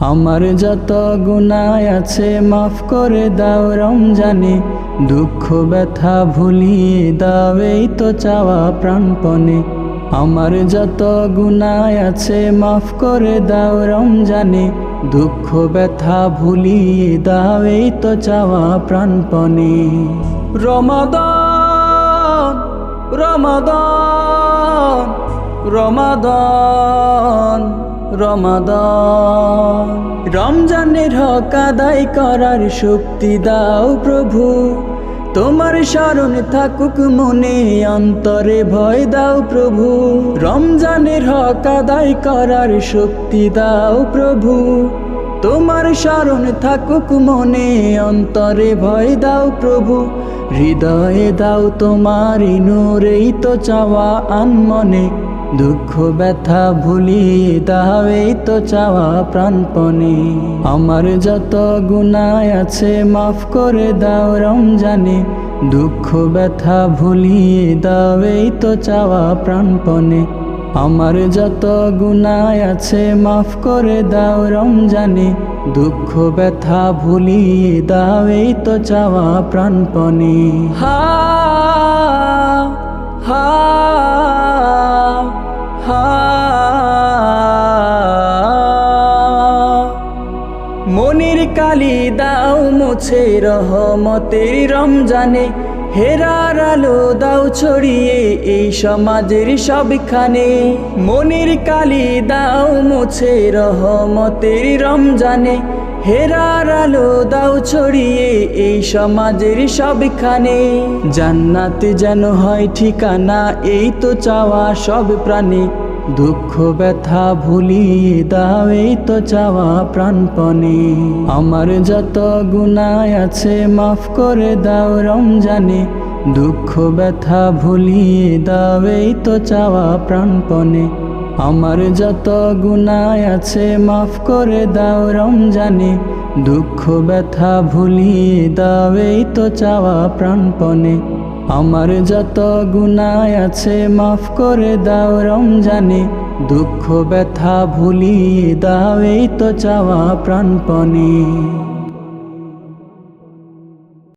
আমার যত গুনায় আছে, মাফ করে দাও রমজানে। দুঃখ, ব্যথা ভুলিয়ে দাও, এই তো চাওয়া প্রাণপণে। আমার যত গুনায় আছে, মাফ করে দাও রমজানে। দুঃখ, ব্যথা ভুলিয়ে দাও, এই তো চাওয়া প্রাণপণে। রমাদান রমাদান রমাদান। রমাদান। রমজানের হক আদায় করার শক্তি দাও প্রভু। তোমার স্মরণ থাকুক মনে, অন্তরে ভয় দাও প্রভু। রমজানের হক আদায় করার শক্তি দাও প্রভু। তোমার স্মরণ থাকুক মনে, অন্তরে ভয় দাও প্রভু। হৃদয়ে দাও তোমার নূরেই তো চাওয়া আনমনে দুঃখ, ব্যথা ভুলি এই তো চাওয়া প্রাণপণে। আমার যত গুনায় আছে মাফ করে দাও রমজানে। দুঃখ, ব্যথা ভুলিয়ে দাও এই তো চাওয়া প্রাণপণে। আমার যত গুনায় আছে মাফ করে দাও রমজানে। দুঃখ, ব্যথা ভুলিয়ে দাও এই তো চাওয়া প্রাণপণে। হা মনির কালি দাও মুছে রহমতের রমজানে, হেরার আলো দাও ছড়িয়ে এই সমাজের সবখানে। মনির কালি দাও মুছে রহমতের রমজানে, হেরার আলো দাও ছড়িয়ে এই সমাজের সবখানে। জান্নাত যেন হয় ঠিকানা, এই তো চাওয়া সব প্রাণী। দুঃখ, ব্যথা ভুলিয়ে দাও, এই তো চাওয়া প্রাণপণে। আমার যত গুনায় আছে, মাফ করে দাও রমজানে। দুঃখ, ব্যথা ভুলিয়ে দাও, এই তো চাওয়া প্রাণপণে। আমার যত গুনায় আছে, মাফ করে দাও রমজানে। দুঃখ, ব্যথা ভুলিয়ে দাও, এই তো চাওয়া প্রাণপণে। আমার যত গুনায় আছে মাফ করে দাও রমজানে। দুঃখ, ব্যথা ভুলিয়ে দাও, এই তো চাওয়া প্রাণপণে।